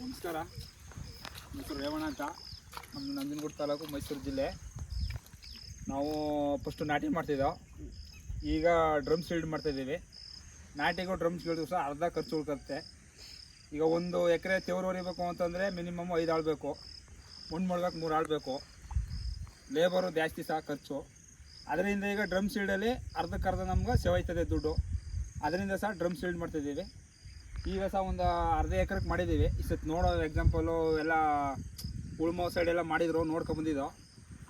ನಮಸ್ಕಾರ. ಮೈಸೂರು ರೇವಣ್ಣ ಅಂತ. ನಮ್ಮ ನಂಜನಗೂಡು ತಾಲೂಕು ಮೈಸೂರು ಜಿಲ್ಲೆ. ನಾವು ಫಸ್ಟು ನಾಟಿ ಮಾಡ್ತಿದ್ದೋ. ಈಗ ಡ್ರಮ್ ಸೀಲ್ಡ್ ಮಾಡ್ತಾಯಿದ್ದೀವಿ ನಾಟಿಗೂ ಡ್ರಮ್ಸ್ ಸೀಲ್ಡ್ ಸಹ ಅರ್ಧ ಖರ್ಚು ಉಳ್ಕತ್ತೆ. ಈಗ ಒಂದು ಎಕರೆ ತೇವ್ರು ಹೊರಿಬೇಕು ಅಂತಂದರೆ ಮಿನಿಮಮ್ ಐದು ಆಳು ಬೇಕು ಮಣ್ಣು ಮಾಡ್ಬೇಕು ಮೂರು ಆಳು ಬೇಕು ಲೇಬರು ಜಾಸ್ತಿ ಸಹ ಖರ್ಚು. ಅದರಿಂದ ಈಗ ಡ್ರಮ್ ಸೀಲ್ಡಲ್ಲಿ ಅರ್ಧಕ್ಕರ್ಧ ನಮ್ಗೆ ಸೇವಾಯ್ತದೆ ದುಡ್ಡು. ಅದರಿಂದ ಸಹ ಡ್ರಮ್ ಸೀಲ್ಡ್ ಮಾಡ್ತಿದ್ದೀವಿ ಈಗ ಸಹ ಒಂದು ಅರ್ಧ ಎಕರೆಗೆ ಮಾಡಿದ್ದೀವಿ ಈ ಸತ್ ನೋಡೋ ಎಕ್ಸಾಂಪಲು ಎಲ್ಲ ಉಳ್ಮೋ ಸೈಡ್ ಎಲ್ಲ ಮಾಡಿದ್ರು ನೋಡ್ಕೊಂಬಂದಿದ್ದು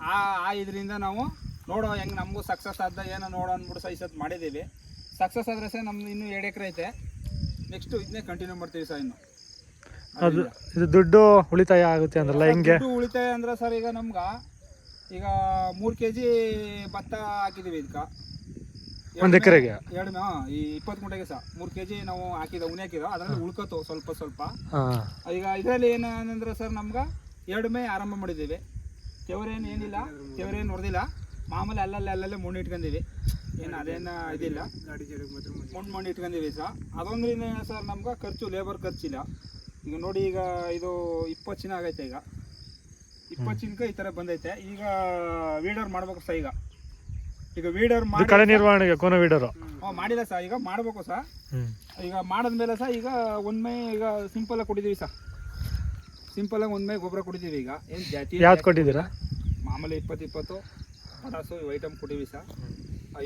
ಆ ಆ ಇದರಿಂದ ನಾವು ನೋಡೋ ಹೆಂಗೆ ನಮಗೂ ಸಕ್ಸಸ್ ಆದ ಏನೋ ನೋಡೋ ಅಂದ್ಬಿಟ್ಟು ಸಹ ಈ ಸತ್ ಮಾಡಿದ್ದೀವಿ ಸಕ್ಸಸ್ ಆದರೆ ಸಹ ನಮ್ದು ಇನ್ನೂ ಎರಡು ಎಕರೆ ಐತೆ. ನೆಕ್ಸ್ಟು ಇದನ್ನೇ ಕಂಟಿನ್ಯೂ ಮಾಡ್ತೀವಿ ಸರ್ ಇನ್ನು. ಅದು ಇದು ದುಡ್ಡು ಉಳಿತಾಯ ಆಗುತ್ತೆ ಅಂದ್ರಲ್ಲ ಹೆಂಗೆ? ದುಡ್ಡು ಉಳಿತಾಯ ಅಂದ್ರೆ ಸರ್ ಈಗ ನಮ್ಗೆ ಈಗ ಮೂರು ಕೆ ಜಿ ಭತ್ತ ಹಾಕಿದ್ದೀವಿ ಇದಕ್ಕೆ. ಒಂದು ಎಕರೆಗೆ? ಎರಡು ಹಾಂ ಈ ಇಪ್ಪತ್ತು ಗುಂಟೆಗೆ ಸಹ ಮೂರು ಕೆ ಜಿ ನಾವು ಹಾಕಿದ ಉಣಿ ಹಾಕಿದ ಅದರಲ್ಲಿ ಉಳ್ಕೋತು ಸ್ವಲ್ಪ ಸ್ವಲ್ಪ. ಹಾಂ. ಈಗ ಇದರಲ್ಲಿ ಏನಂದ್ರೆ ಸರ್ ನಮ್ಗೆ ಎರಡು ಮೇ ಆರಂಭ ಮಾಡಿದ್ದೀವಿ. ಕೆವರೇನು ಏನಿಲ್ಲ ಕೆವರೇನು ಹೊಡೆದಿಲ್ಲ. ಮಾಮೂಲಿ ಅಲ್ಲಲ್ಲಿ ಅಲ್ಲಲ್ಲೇ ಮಣ್ಣು ಇಟ್ಕೊಂಡಿವಿ ಏನು ಅದೇನು ಇದಿಲ್ಲ. ಮಣ್ಣು ಮಣ್ಣು ಇಟ್ಕೊಂಡಿವಿ ಸರ್ ಅದೊಂದ್ರಿಂದ ಸರ್ ನಮ್ಗೆ ಖರ್ಚು ಲೇಬರ್ ಖರ್ಚಿಲ್ಲ. ಈಗ ನೋಡಿ ಈಗ ಇದು ಇಪ್ಪತ್ತು ಚಿನ್ನ ಆಗೈತೆ ಈಗ. ಇಪ್ಪತ್ತು ಚಿನ್ನಕ್ಕೆ ಈ ಥರ ಬಂದೈತೆ. ಈಗ ವೀಡರ್ ಮಾಡ್ಬೇಕು ಸರ್ ಈಗ. ಈಗ ವೀಡರ್ ಇದು ಕಳೆ ನಿರ್ವಹಣೆಗೆ ಕೋನ ವೀಡರು? ಮಾಡಿಲ್ಲ ಸರ್ ಈಗ ಮಾಡಬೇಕು ಸರ್ ಈಗ ಮಾಡಿದ್ಮೇಲೆ ಸರ್ ಈಗ ಒಮ್ಮೆ ಈಗ ಸಿಂಪಲಾಗಿ ಕೊಟ್ಟಿದ್ದೀವಿ ಸರ್ ಸಿಂಪಲಾಗಿ ಒಮ್ಮೆ ಗೊಬ್ಬರ ಕೊಟ್ಟಿದ್ದೀವಿ ಈಗ. ಏನು ಜಾತಿ ಯಾವ್ದು ಕೊಟ್ಟಿದ್ದೀರಾ? ಮಾಮೂಲಿ ಇಪ್ಪತ್ತು ಇಪ್ಪತ್ತು ಪಟಾಸು ಇವು ಐಟಮ್ ಕೊಟ್ಟಿವಿ ಸರ್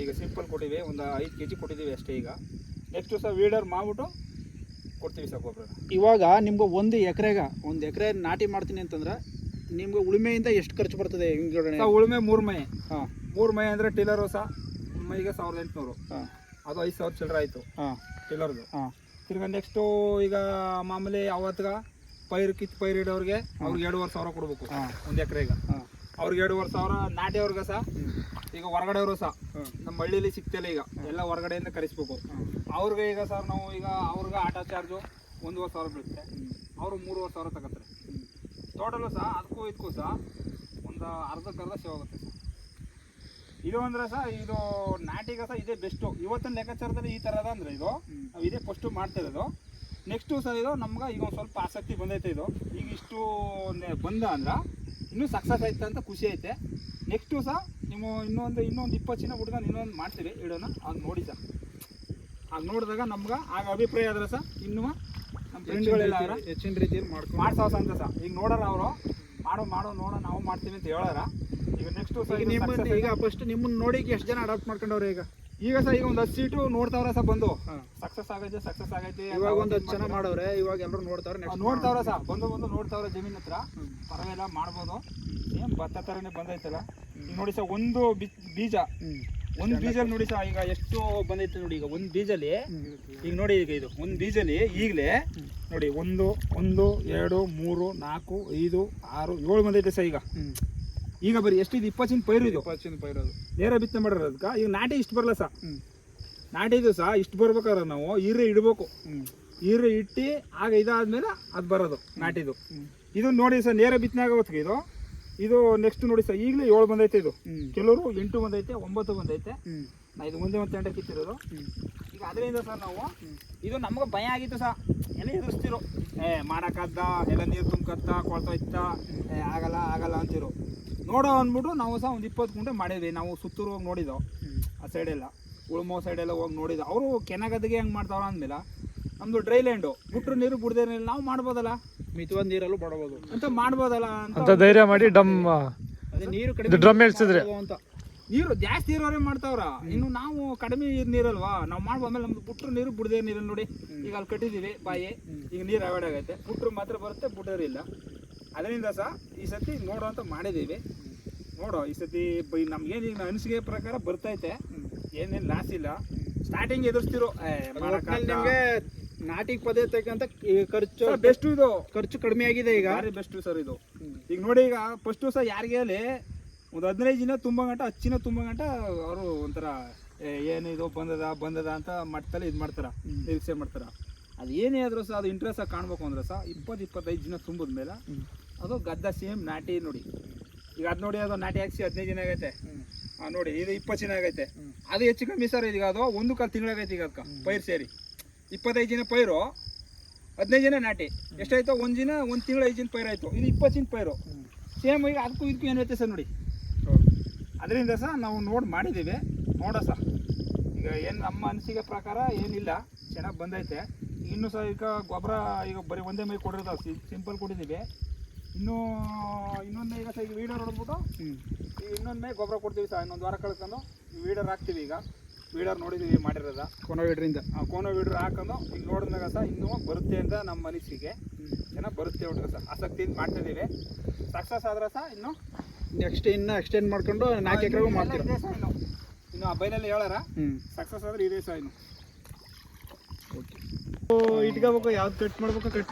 ಈಗ ಸಿಂಪಲ್ ಕೊಟ್ಟಿವಿ ಒಂದು ಐದು ಕೆ ಜಿ ಕೊಟ್ಟಿದ್ದೀವಿ ಅಷ್ಟೇ ಈಗ. ನೆಕ್ಸ್ಟು ಸರ್ ವೀಡರ್ ಮಾಡ್ಬಿಟ್ಟು ಕೊಡ್ತೀವಿ ಸರ್ ಗೊಬ್ಬರ. ಇವಾಗ ನಿಮ್ಗೆ ಒಂದು ಎಕರೆಗ ಒಂದು ಎಕರೆ ನಾಟಿ ಮಾಡ್ತೀನಿ ಅಂತಂದ್ರೆ ನಿಮ್ಗೆ ಉಳುಮೆಯಿಂದ ಎಷ್ಟು ಖರ್ಚು ಬರ್ತದೆ? ಉಳುಮೆ ಮೂರು ಮೈ ಹಾಂ. ಮೂರು ಮೈ ಅಂದರೆ ಟಿಲ್ಲರು ಸಹ ಮೈಗೆ ಸಾವಿರದ ಎಂಟುನೂರು. ಹಾಂ. ಅದು ಐದು ಸಾವಿರ ಚಿಲ್ಲರ ಆಯಿತು. ಹಾಂ. ಟಿಲ್ಲರ್ದು ಹಾಂ. ತಿರ್ಗಾ ನೆಕ್ಸ್ಟು ಈಗ ಮಾಮೂಲಿ ಅವತ್ತಿಗೆ ಪೈರು ಕಿತ್ತು ಪೈರು ಇಡೋರಿಗೆ ಅವ್ರಿಗೆ ಎರಡುವರೆ ಸಾವಿರ ಕೊಡ್ಬೇಕು. ಹಾಂ. ಒಂದು ಎಕರೆಗೆ. ಅವ್ರಿಗೆ ಎರಡುವರೆ ಸಾವಿರ ನಾಟಿಯವ್ರಿಗೆ ಸಹ ಈಗ ಹೊರಗಡೆಯವರು ಸಹ ಹ್ಮ್. ನಮ್ಮ ಹಳ್ಳಿಲಿ ಸಿಗ್ತಿಲ್ಲ ಈಗ. ಎಲ್ಲ ಹೊರಗಡೆಯಿಂದ ಕರೆಸ್ಬೇಕು. ಅವ್ರಿಗೆ ಈಗ ಸರ್ ನಾವು ಈಗ ಅವ್ರಿಗೆ ಆಟೋ ಚಾರ್ಜು ಒಂದೂವರೆ ಸಾವಿರ ಬೀಳುತ್ತೆ. ಅವರು ಮೂರುವರೆ ಸಾವಿರ ತಗೋತಾರೆ. ಟೋಟಲು ಸಹ ಅದಕ್ಕೂ ಇದಕ್ಕೂ ಸಹ ಒಂದು ಅರ್ಧಕ್ಕರ್ಧ ಸೇವ್ ಆಗುತ್ತೆ ಇದು ಅಂದ್ರೆ ಸಹ ಇದು ನಾಟಿಗೆ ಸಹ ಇದೇ ಬೆಸ್ಟು ಇವತ್ತಿನ ಲೆಕ್ಕಾಚಾರದಲ್ಲಿ ಈ ಥರದ ಅಂದ್ರೆ ಇದು. ನಾವು ಇದೇ ಫಸ್ಟು ಮಾಡ್ತಾ ಇರೋದು. ನೆಕ್ಸ್ಟು ಸರ್ ಇದು ನಮ್ಗೆ ಈಗ ಒಂದು ಸ್ವಲ್ಪ ಆಸಕ್ತಿ ಬಂದೈತೆ ಇದು. ಈಗ ಇಷ್ಟು ಬಂದ ಅಂದ್ರೆ ಇನ್ನೂ ಸಕ್ಸಸ್ ಆಯ್ತು ಅಂತ ಖುಷಿ ಐತೆ. ನೆಕ್ಸ್ಟು ಸಹ ನೀವು ಇನ್ನೊಂದು ಇನ್ನೊಂದು ಇಪ್ಪತ್ತು ಜನ ಹುಡುಗ ಇನ್ನೊಂದು ಮಾಡ್ತೀವಿ ಇಡೋಣ ಆಗ ನೋಡಿ ಸರ್. ಆಗ ನೋಡಿದಾಗ ನಮ್ಗೆ ಆಗ ಅಭಿಪ್ರಾಯ ಆದ್ರೆ ಸಹ ಇನ್ನೂ ನಮ್ಮ ಫ್ರೆಂಡ್ಗಳೆಲ್ಲ ಹೆಚ್ಚಿನ ರೀತಿಯಲ್ಲಿ ಮಾಡ್ಕೊ ಮಾಡ್ಸೋಸ ಅಂತ ಸಹ ಈಗ ನೋಡೋರ ಅವರು ಮಾಡೋ ಮಾಡೋ ನೋಡೋ ನಾವು ಮಾಡ್ತೀವಿ ಅಂತ ಹೇಳಾರ. ಈಗ ನೆಕ್ಸ್ಟು ಈಗ ನಿಮ್ಮನ್ನ ಈಗ ಫಸ್ಟ್ ನಿಮ್ಮನ್ನ ನೋಡಿ ಎಷ್ಟು ಜನ ಅಡಾಪ್ಟ್ ಮಾಡ್ಕೊಂಡವ್ರೆ ಈಗ? ಈಗ ಸರ್ ಈಗ ಒಂದು ಹತ್ತು ಸೀಟು ನೋಡ್ತಾವ್ರ ಸರ್ ಬಂದು. ಸಕ್ಸಸ್ ಆಗೈತೆ ಸಕ್ಸಸ್ ಆಗೈತೆ ಇವಾಗ ಒಂದು ಹತ್ತು ಜನ ಮಾಡವ್ರೆ ಇವಾಗ ಎಲ್ಲರೂ ನೋಡ್ತಾವ್ರೆ ನೆಕ್ಸ್ಟ್ ನೋಡ್ತಾವ್ರ ಸರ್ ಬಂದು ಬಂದು ನೋಡ್ತಾವ್ರ ಜಮೀನ್ ಹತ್ರ. ಪರವಾಗಿಲ್ಲ ಮಾಡ್ಬೋದು. ಏನು ಭತ್ತ ಥರನೇ ಬಂದೈತಲ್ಲ? ನೋಡಿ ಸರ್ ಒಂದು ಬೀಜ. ಒಂದು ಬೀಜಲ್ಲಿ ನೋಡಿ ಸರ್ ಈಗ ಎಷ್ಟು ಬಂದೈತೆ ನೋಡಿ ಈಗ ಒಂದು ಬೀಜಲ್ಲಿ ಈಗ ನೋಡಿ ಈಗ ಇದು ಒಂದು ಬೀಜಲ್ಲಿ ಈಗಲೇ ನೋಡಿ ಒಂದು ಒಂದು ಎರಡು ಮೂರು ನಾಲ್ಕು ಐದು ಆರು ಏಳು ಬಂದೈತೆ ಸರ್ ಈಗ. ಈಗ ಬರೀ ಎಷ್ಟಿದೆ? ಇಪ್ಪತ್ತಿನ ಪೈರು ಇದು. ಚಿನ್ ಪೈರೋದು ನೇರ ಬಿತ್ತನೆ ಮಾಡ್ರ ಅದಕ್ಕೆ? ಈಗ ನಾಟಿ ಇಷ್ಟು ಬರಲ್ಲ ಸಹ. ನಾಟಿದು ಸಹ ಇಷ್ಟು ಬರ್ಬೇಕಾದ್ರೆ ನಾವು ಈರೆ ಇಡಬೇಕು. ಈರೆ ಇಟ್ಟು ಆಗ ಇದಾದ್ಮೇಲೆ ಅದು ಬರೋದು ನಾಟಿದು. ಇದು ನೋಡಿ ಸರ್ ನೇರ ಬಿತ್ತನೆ ಆಗೋ ಹೊತ್ತಿಗೆ ಇದು. ಇದು ನೆಕ್ಸ್ಟ್ ನೋಡಿ ಸರ್ ಈಗಲೇ ಏಳು ಬಂದೈತೆ ಇದು. ಕೆಲವರು ಎಂಟು ಬಂದೈತೆ ಒಂಬತ್ತು ಬಂದೈತೆ. ನಾ ಇದು ಮುಂದೆ ಒಂದು ತಂಡ ಕಿತ್ತಿರೋದು ಈಗ ಅದರಿಂದ ಸರ್ ನಾವು ಇದು ನಮ್ಗೆ ಭಯ ಆಗಿತ್ತು ಸರ್ ಎಲ್ಲ ಎದುರಿಸ್ತಿರು. ಏ ಮಾಡೋಕ್ಕದ್ದ ಎಲ್ಲ ನೀರು ತುಂಬ್ಕತ್ತ ಕೊಳ್ತಾ ಏ ಆಗಲ್ಲ ಆಗಲ್ಲ ಅಂತಿರು. ನೋಡೋ ಅಂದ್ಬಿಟ್ಟು ನಾವು ಸಹ ಒಂದು ಇಪ್ಪತ್ತು ಗುಂಟೆ ಮಾಡಿದ್ವಿ. ನಾವು ಸುತ್ತೂರು ಹೋಗಿ ನೋಡಿದ್ದೋ. ಆ ಸೈಡೆಲ್ಲ ಉಳ್ಮೋ ಸೈಡೆಲ್ಲ ಹೋಗಿ ನೋಡಿದ್ದು. ಅವರು ಕೆನಗದಿಗೆ ಹೆಂಗೆ ಮಾಡ್ತಾವ್ರ ಅಂದಮೇಲೆ ನಮ್ಮದು ಡ್ರೈ ಲ್ಯಾಂಡು ಬಿಟ್ಟರು ನೀರು ಬಿಡದೇ ನಾವು ಮಾಡ್ಬೋದಲ್ಲ? ಮಿತವಾದ ನೀರಲ್ಲೂ ಬಡಬೋದು ಅಂತ ಮಾಡ್ಬೋದಲ್ಲ ಅಂತ ಧೈರ್ಯ ಮಾಡಿ ಡಮ್ ಅದೇ ನೀರು ಕಡಿಮೆ ಡ್ರಮ್ ಎಳ್ಸಿದ್ರೆ ಅಂತ. ನೀರು ಜಾಸ್ತಿ ಇರೋರೇ ಮಾಡ್ತಾವ್ರ. ಇನ್ನು ನಾವು ಕಡಿಮೆ ನೀರಲ್ವಾ? ನಾವು ಮಾಡ್ಬೋದ್ಮೇಲೆ ನಮ್ದು ಬಿಟ್ರು ನೀರು ಬಿಡದೇ ನೀರಲ್ಲಿ ನೋಡಿ. ಈಗ ಅಲ್ಲಿ ಕಟ್ಟಿದ್ದೀವಿ ಬಾಯಿ. ಈಗ ನೀರು ಅವಾಯ್ಡ್ ಆಗೈತೆ. ಬಿಟ್ರು ಮಾತ್ರ ಬರುತ್ತೆ ಬಿಟ್ಟೋರಿಲ್ಲ ಅದರಿಂದ ಸಹ ಈ ಸತಿ ನೋಡೋ ಅಂತ ಮಾಡಿದ್ದೀವಿ. ನೋಡೋ ಈ ಸತಿ ಬೈ ನಮ್ಗೇನು ಈಗ ಅನಿಸಿಕೆ ಪ್ರಕಾರ ಬರ್ತೈತೆ. ಏನೇನು ಲಾಸ್ ಇಲ್ಲ. ಸ್ಟಾರ್ಟಿಂಗ್ ಎದುರಿಸ್ತಿರೋ ನಿಮಗೆ ನಾಟಿಗೆ ಪದ್ಧತಿ ಖರ್ಚು ಬೆಸ್ಟ್ ಇದು. ಖರ್ಚು ಕಡಿಮೆ ಆಗಿದೆ ಈಗ. ಬೆಸ್ಟ್ ಸರ್ ಇದು. ಈಗ ನೋಡಿ ಈಗ ಫಸ್ಟು ಸಹ ಯಾರಿಗೆ ಅಲ್ಲಿ ಒಂದು ಹದಿನೈದು ದಿನ ತುಂಬ ಗಂಟ ಹತ್ತು ದಿನ ತುಂಬ ಗಂಟ ಅವರು ಒಂಥರ ಏ, ಏನಿದು ಬಂದದ ಬಂದದ ಅಂತ ಮಟ್ಟದಲ್ಲಿ ಇದು ಮಾಡ್ತಾರ ನಿರೀಕ್ಷೆ ಮಾಡ್ತಾರ. ಅದು ಏನೇ ಆದರೂ ಸಹ ಅದು ಇಂಟ್ರೆಸ್ಟ್ ಆಗಿ ಕಾಣ್ಬೇಕು ಅಂದ್ರೆ ಸಹ ಇಪ್ಪತ್ತು ಇಪ್ಪತ್ತೈದು ದಿನ ತುಂಬಿದ ಮೇಲೆ ಅದು ಗದ್ದ ಸೇಮ್ ನಾಟಿ ನೋಡಿ. ಈಗ ಅದು ನೋಡಿ ಅದು ನಾಟಿ ಹಾಕ್ಸಿ ಹದಿನೈದು ದಿನ ಆಗೈತೆ. ನೋಡಿ ಇದು ಇಪ್ಪತ್ತು ದಿನ ಆಗೈತೆ. ಅದು ಹೆಚ್ಚು ಕಮ್ಮಿ ಸರ್ ಈಗ ಅದು ಒಂದು ಕಾಲು ತಿಂಗಳಾಗೈತೆ ಈಗ ಅದಕ್ಕೆ ಪೈರು ಸೇರಿ. ಇಪ್ಪತ್ತೈದು ದಿನ ಪೈರು ಹದಿನೈದು ದಿನ ನಾಟಿ. ಎಷ್ಟಾಯ್ತು ಒಂದು ದಿನ ಒಂದು ತಿಂಗಳು ಐದು ದಿನ ಪೈರು ಆಯಿತು ಇದು ಇಪ್ಪತ್ತು ದಿನ ಪೈರು. ಸೇಮ್ ಈಗ ಅದಕ್ಕೂ ಇದಕ್ಕೂ ಏನು ಸರ್ ನೋಡಿ. ಅದರಿಂದ ಸಹ ನಾವು ನೋಡಿ ಮಾಡಿದ್ದೀವಿ ನೋಡೋ ಸರ್ ಈಗ ಏನು ನಮ್ಮ ಅನಿಸಿಕೆ ಪ್ರಕಾರ ಏನಿಲ್ಲ. ಚೆನ್ನಾಗಿ ಬಂದೈತೆ. ಇನ್ನೂ ಸಹ ಈಗ ಗೊಬ್ಬರ ಈಗ ಬರೀ ಒಂದೇ ಮೈ ಕೊಡಿರೋದು ಸಿಂಪಲ್ ಕೊಟ್ಟಿದ್ದೀವಿ ಇನ್ನೂ ಇನ್ನೊಂದು ಈಗ ಸಹ ಈಗ ವೀಡರ್ ಹೊಡೆದ್ಬಿಟ್ಟು ಈಗ ಇನ್ನೊಂದು ಗೊಬ್ಬರ ಕೊಡ್ತೀವಿ ಸರ್ ಇನ್ನೊಂದು ವಾರ ಕಳ್ಕೊಂಡು ವೀಡರ್ ಹಾಕ್ತೀವಿ ಈಗ. ವೀಡರ್ ನೋಡಿದ್ದೀವಿ ಮಾಡಿರೋದ. ಕೊನೋವಿಡ್ರಿಂದ ಆ ಕೋನೋ ವೀಡರ್ ಹಾಕೊಂಡು ಈಗ ನೋಡಿದಾಗ ಸಹ ಇನ್ನೂ ಬರುತ್ತೆ ಅಂತ ನಮ್ಮ ಮನಸ್ಸಿಗೆ ಚೆನ್ನಾಗಿ ಬರುತ್ತೆ ಹುಡುಗ ಸಹ ಆಸಕ್ತಿಯಿಂದ ಮಾಡ್ತಿದ್ದೀವಿ ಸಕ್ಸಸ್ ಆದ್ರೆ ಸರ್ ಇನ್ನು ನೆಕ್ಸ್ಟ್ ಇನ್ನು ಎಕ್ಸ್ಟೆಂಡ್ ಮಾಡ್ಕೊಂಡು ನಾಲ್ಕು ಎಕರೆಗೂ ಮಾಡ್ತೀವಿ ಮಾಡ್ತೀರ? ಇದೆ ಸಹ ಇನ್ನು. ಇನ್ನು ಆ ಬೈಲಲ್ಲಿ ಹೇಳಾರ? ಸಕ್ಸಸ್ ಆದ್ರೆ ಇದೆ ಸಹ ಇನ್ನು. ಇಟ್ಕೋಬೇಕು ಯಾವ್ದು ಕಟ್ ಮಾಡ್ಬೇಕು ಕಟ್